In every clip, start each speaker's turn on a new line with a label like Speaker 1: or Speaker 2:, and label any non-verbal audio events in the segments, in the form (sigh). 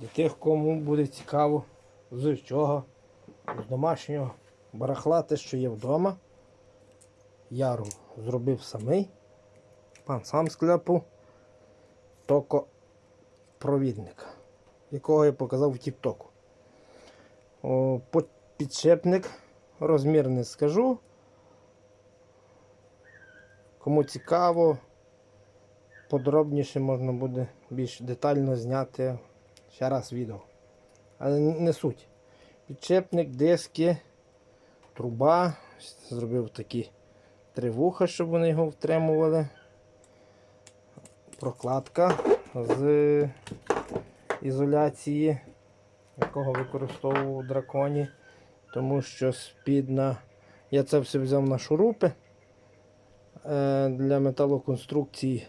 Speaker 1: Для тих, кому буде цікаво, з чого, з домашнього барахла, те, що є вдома. Яру зробив самий. Пан сам скляпав токопровідник, якого я показав в Тіктоку. Підшипник, розмір не скажу. Кому цікаво, подробніше можна буде більш детально зняти ще раз відео. Але не суть. Підшипник, диски, труба. Зробив такі три вуха, щоб вони його втримували. Прокладка з ізоляції, якого використовував у драконі. Тому що спідна. Я це все взяв на шурупи е, для металоконструкції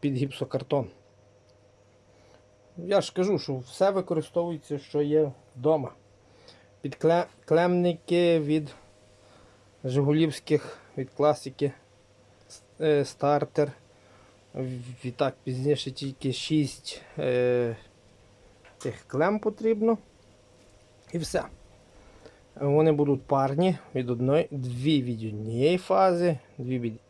Speaker 1: під гіпсокартон. Я ж кажу, що все використовується, що є вдома. Підклемники від Жигулівських, від класики е, стартер. Відтак пізніше тільки 6 е, тих клем потрібно. І все. Вони будуть парні від одної, дві від однієї фази, дві від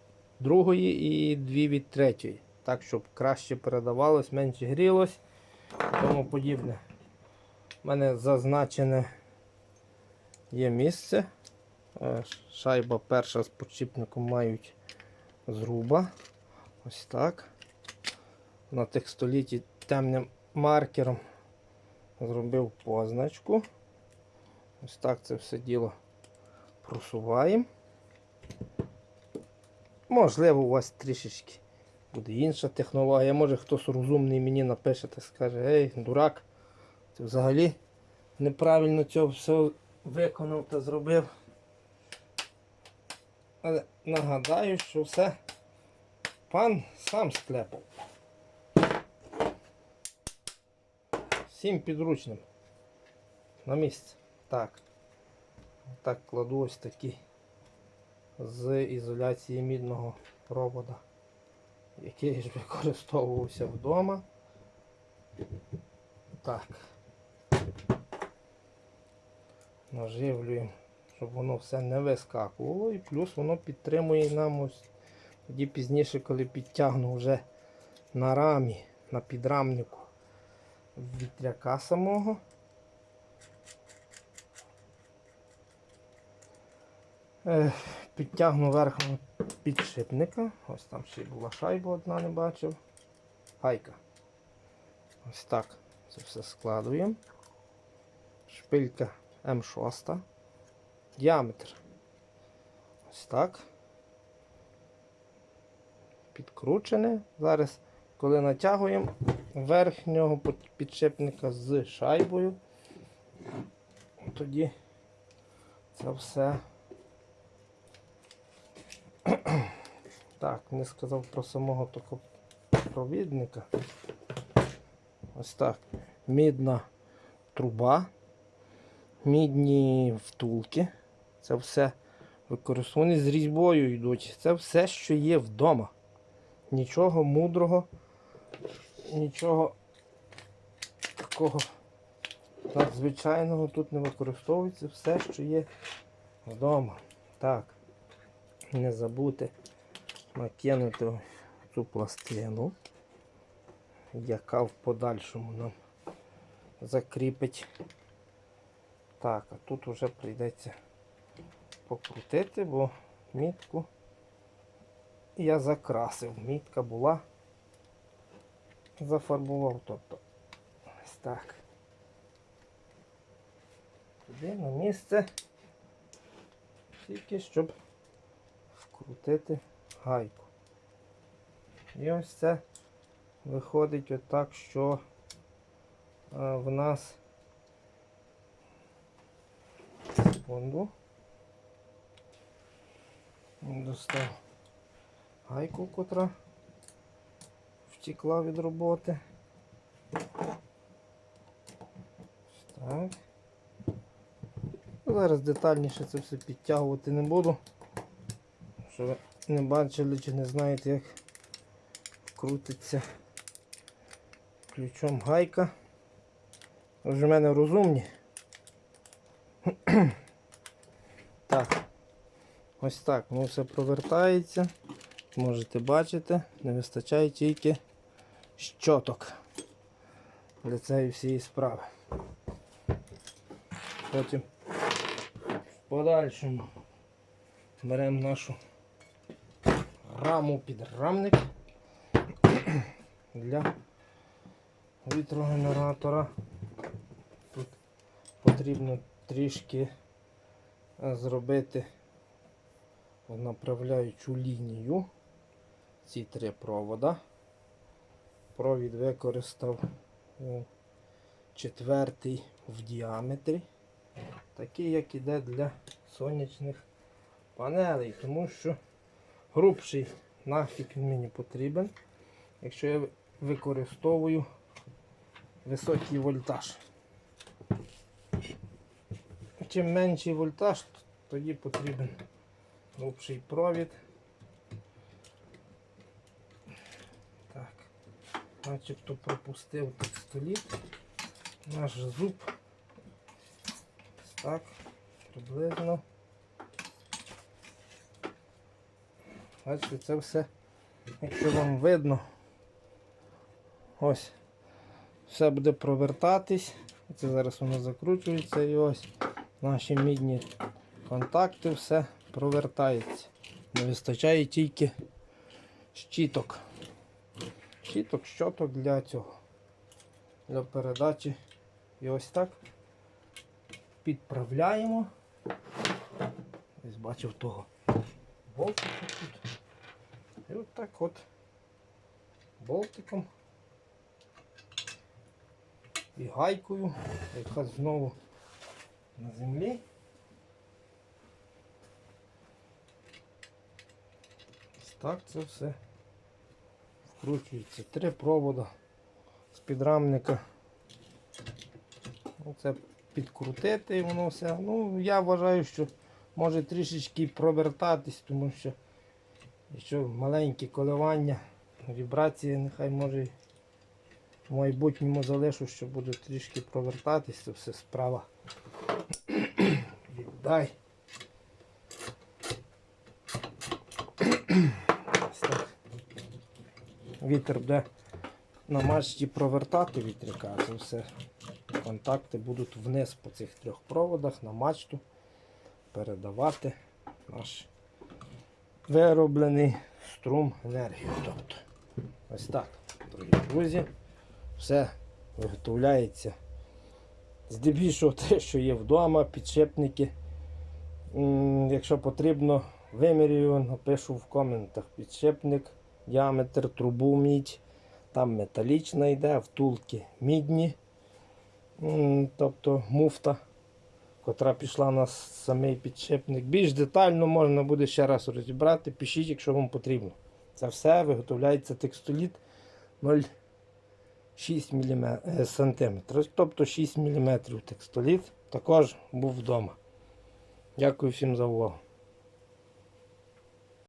Speaker 1: другої і дві від третьої. Так, щоб краще передавалось, менше грілось тому подібне. У мене зазначене є місце. Е, Шайба перша з подшипником мають зруба. Ось так. На текстоліті темним маркером зробив позначку. Ось так це все діло просуваємо. Можливо, у вас трішечки буде інша технологія. Може хтось розумний мені напише та скаже, ей, дурак, ти взагалі неправильно цього все виконав та зробив. Але нагадаю, що все пан сам склепав. Всім підручним. На місце. Так. Так кладу ось такий з ізоляції мідного провода, який ж використовувався вдома. Так. Наживлюємо, щоб воно все не вискакувало і плюс воно підтримує нам ось тоді пізніше, коли підтягну вже на рамі, на підрамнику вітряка самого. Е, Підтягну верхом підшипника. Ось там ще була шайба одна, не бачив. Гайка. Ось так це все складуємо. Шпилька М6. Діаметр. Ось так. Підкручене. Зараз, коли натягуємо верхнього підшипника з шайбою, тоді це все. Так, не сказав про самого токопровідника. Ось так. Мідна труба, мідні втулки. Це все використовувані з різьбою йдуть. Це все, що є вдома. Нічого мудрого, нічого такого надзвичайного тут не використовується. Все, що є вдома. Так не забути накинути цю пластину, яка в подальшому нам закріпить. Так, а тут вже прийдеться покрутити, бо мітку я закрасив. Мітка була, зафарбував, тобто ось так. Туди на місце, тільки щоб вкрутити гайку. І ось це виходить отак, що а, в нас секунду. Достав гайку, котра втекла від роботи. Так. Зараз детальніше це все підтягувати не буду. Що ви не бачили чи не знаєте, як крутиться ключом гайка. Вже в мене розумні. (clears throat) Так. Ось так, воно все провертається. Можете бачити, не вистачає тільки щоток для цієї всієї справи. Потім в подальшому беремо нашу раму підрамник для вітрогенератора. Тут потрібно трішки е, зробити направляючу лінію. Ці три провода. Провід використав четвертий в діаметрі, такий, як іде для сонячних панелей, тому що грубший нафіг він мені потрібен, якщо я використовую високий вольтаж. Чим менший вольтаж, тоді потрібен грубший провід. Так, начебто пропустив текстоліт. Наш зуб. Так, приблизно. Бачите, це все, якщо вам видно, ось, все буде провертатись. Це зараз воно закручується і ось наші мідні контакти, все провертається. Не вистачає тільки щіток. Щіток, щоток для цього. Для передачі. І ось так підправляємо. Ось бачив того болтика тут. І от так от болтиком і гайкою, яка знову на землі. Ось так це все вкручується. Три провода з підрамника. Оце підкрутити і воно все. Ну, я вважаю, що може трішечки провертатись, тому що якщо маленькі коливання, вібрації, нехай може в майбутньому залишу, що буде трішки провертатись, це все справа. Віддай. Вітер буде на мачті провертати вітряка, це все. Контакти будуть вниз по цих трьох проводах на мачту передавати наш вироблений струм енергію. Тобто, ось так, дорогі друзі, все виготовляється. Здебільшого те, що є вдома, підшипники. Якщо потрібно, вимірюю, напишу в коментах підшипник, діаметр, трубу мідь. Там металічна йде, втулки мідні. Тобто муфта, котра пішла на самий підшипник. Більш детально можна буде ще раз розібрати. Пишіть, якщо вам потрібно. Це все виготовляється текстоліт 0,6 мм, см. Тобто 6 мм текстоліт. Також був вдома. Дякую всім за увагу.